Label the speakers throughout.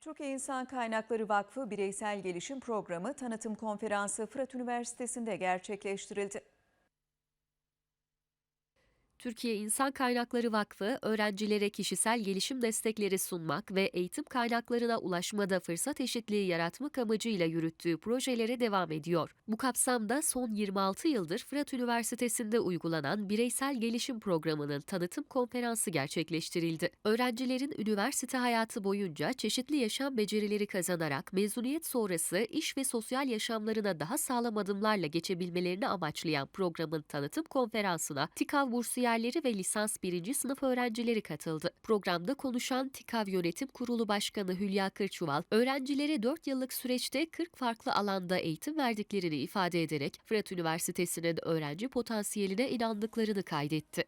Speaker 1: Türkiye İnsan Kaynakları Vakfı Bireysel Gelişim Programı tanıtım konferansı Fırat Üniversitesi'nde gerçekleştirildi.
Speaker 2: Türkiye İnsan Kaynakları Vakfı, öğrencilere kişisel gelişim destekleri sunmak ve eğitim kaynaklarına ulaşmada fırsat eşitliği yaratmak amacıyla yürüttüğü projelere devam ediyor. Bu kapsamda son 26 yıldır Fırat Üniversitesi'nde uygulanan Bireysel Gelişim Programı'nın tanıtım konferansı gerçekleştirildi. Öğrencilerin üniversite hayatı boyunca çeşitli yaşam becerileri kazanarak mezuniyet sonrası iş ve sosyal yaşamlarına daha sağlam adımlarla geçebilmelerini amaçlayan programın tanıtım konferansına TİKAV bursiyerleri ve lisans birinci sınıf öğrencileri katıldı. Programda konuşan TİKAV Yönetim Kurulu Başkanı Hülya Kırçuval, öğrencilere 4 yıllık süreçte 40 farklı alanda eğitim verdiklerini ifade ederek Fırat Üniversitesi'nin öğrenci potansiyeline inandıklarını kaydetti.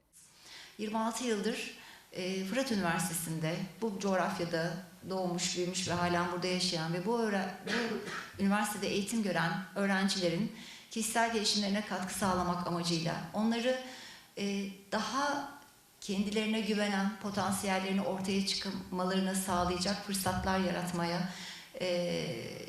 Speaker 3: 26 yıldır e, Fırat Üniversitesi'nde bu coğrafyada doğmuş, büyümüş ve halen burada yaşayan ve bu, bu üniversitede eğitim gören öğrencilerin kişisel gelişimlerine katkı sağlamak amacıyla onları e, daha kendilerine güvenen potansiyellerini ortaya çıkmalarını sağlayacak fırsatlar yaratmaya e,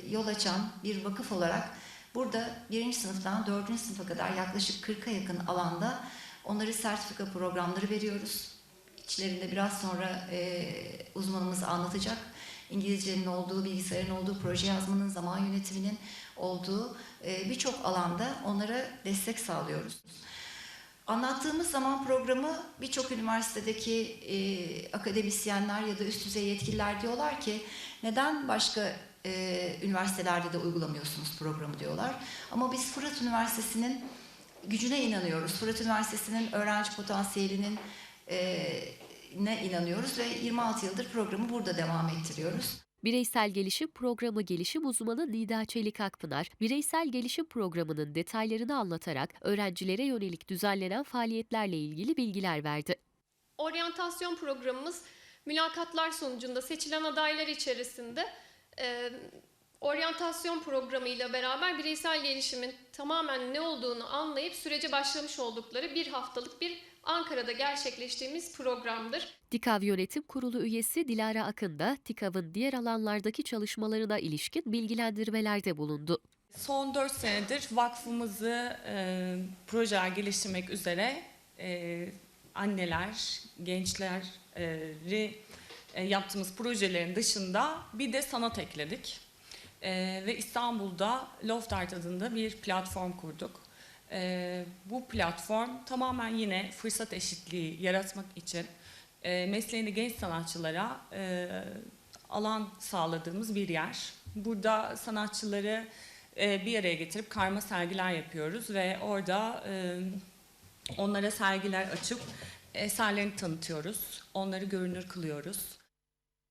Speaker 3: yol açan bir vakıf olarak burada birinci sınıftan dördüncü sınıfa kadar yaklaşık 40'a yakın alanda onları sertifika programları veriyoruz. İçlerinde biraz sonra e, uzmanımız anlatacak. İngilizcenin olduğu, bilgisayarın olduğu, proje yazmanın, zaman yönetiminin olduğu e, birçok alanda onlara destek sağlıyoruz. Anlattığımız zaman programı birçok üniversitedeki e, akademisyenler ya da üst düzey yetkililer diyorlar ki neden başka e, üniversitelerde de uygulamıyorsunuz programı diyorlar. Ama biz Fırat Üniversitesi'nin gücüne inanıyoruz. Fırat Üniversitesi'nin öğrenci potansiyelinin e, ne inanıyoruz ve 26 yıldır programı burada devam ettiriyoruz.
Speaker 2: Bireysel Gelişim Programı Gelişim Uzmanı Nida Çelik Akpınar, Bireysel Gelişim Programı'nın detaylarını anlatarak öğrencilere yönelik düzenlenen faaliyetlerle ilgili bilgiler verdi.
Speaker 4: Oryantasyon programımız mülakatlar sonucunda seçilen adaylar içerisinde e, oryantasyon programıyla beraber bireysel gelişimin tamamen ne olduğunu anlayıp sürece başlamış oldukları bir haftalık bir Ankara'da gerçekleştiğimiz programdır.
Speaker 2: TİKAV Yönetim Kurulu üyesi Dilara Akın da TİKAV'ın diğer alanlardaki çalışmalarına ilişkin bilgilendirmelerde bulundu.
Speaker 5: Son 4 senedir vakfımızı e, projeler geliştirmek üzere e, anneler, gençleri e, yaptığımız projelerin dışında bir de sanat ekledik. E, ve İstanbul'da Loft Art adında bir platform kurduk. E, bu platform tamamen yine fırsat eşitliği yaratmak için e, mesleğinde genç sanatçılara e, alan sağladığımız bir yer. Burada sanatçıları e, bir araya getirip karma sergiler yapıyoruz ve orada e, onlara sergiler açıp eserlerini tanıtıyoruz. Onları görünür kılıyoruz.